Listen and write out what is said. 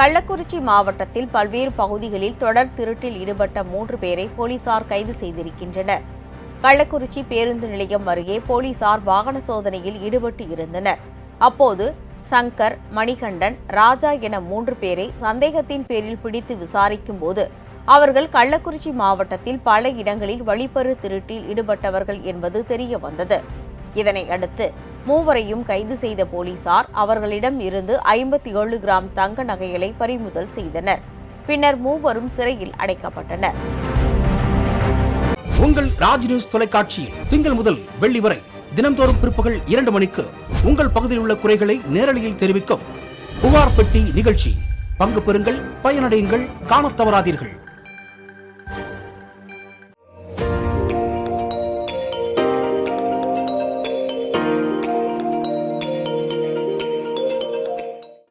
கள்ளக்குறிச்சி மாவட்டத்தில் பல்வேறு பகுதிகளில் தொடர் திருட்டில் ஈடுபட்ட மூன்று பேரை போலீசார் கைது செய்திருக்கின்றனர். கள்ளக்குறிச்சி பேருந்து நிலையம் அருகே போலீசார் வாகன சோதனையில் ஈடுபட்டு இருந்தனர். அப்போது சங்கர் மணிகண்டன் ராஜா என மூன்று பேரை சந்தேகத்தின் பேரில் பிடித்து விசாரிக்கும் போது அவர்கள் கள்ளக்குறிச்சி மாவட்டத்தில் பல இடங்களில் வழிப்பறு திருட்டில் ஈடுபட்டவர்கள் என்பது தெரிய வந்தது. இதனை அடுத்து மூவரையும் கைது செய்த போலீசார் அவர்களிடம் இருந்து ஐம்பத்தி ஏழு கிராம் தங்க நகைகளை பறிமுதல் செய்தனர். பின்னர் மூவரும் சிறையில் அடைக்கப்பட்டனர். உங்கள் ராஜ் நியூஸ் தொலைக்காட்சியில் திங்கள் முதல் வெள்ளி வரை தினம்தோறும் பிற்பகல் இரண்டு மணிக்கு உங்கள் பகுதியில் உள்ள குறைகளை நேரலையில் தெரிவிக்கும் புகார் பெட்டி நிகழ்ச்சி. பங்கு பெறுங்கள் பயனடையுங்கள் காணத் தவறாதீர்கள்.